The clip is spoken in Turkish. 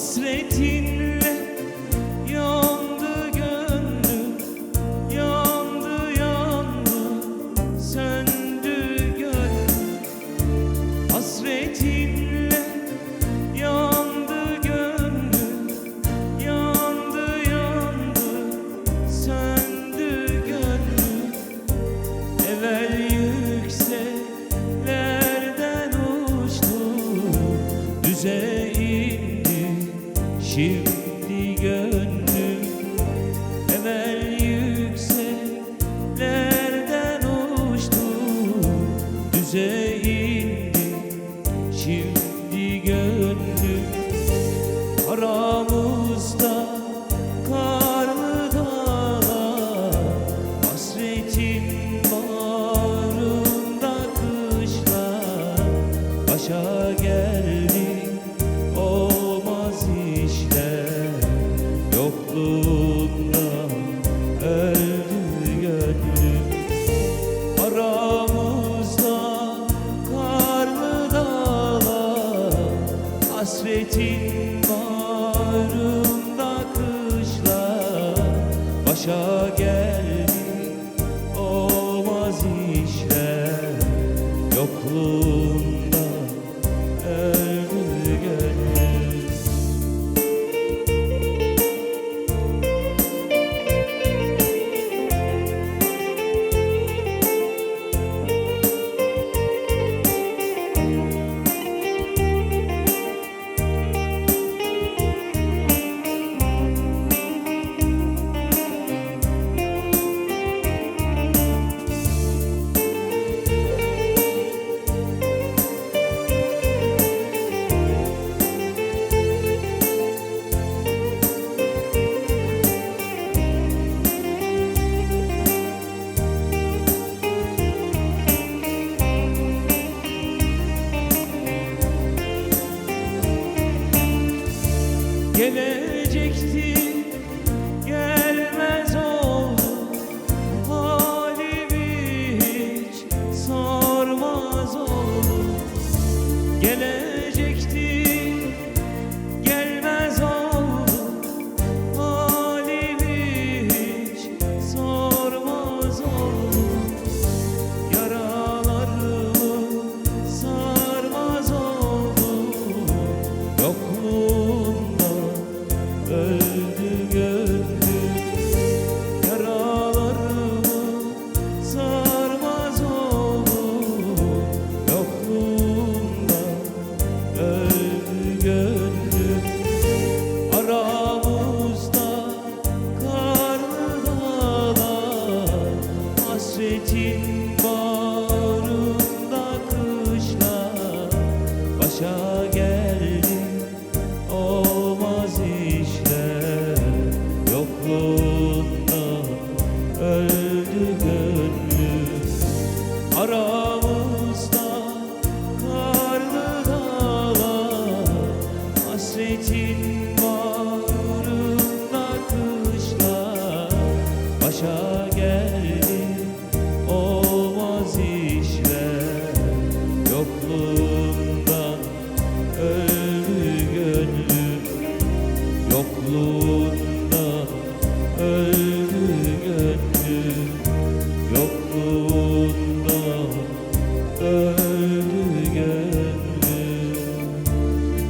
hasretin wisdom. başa gel. gelecektin good. aramızda karlı dağlar hasretin bağrında başa geldi olmaz işler yokluğu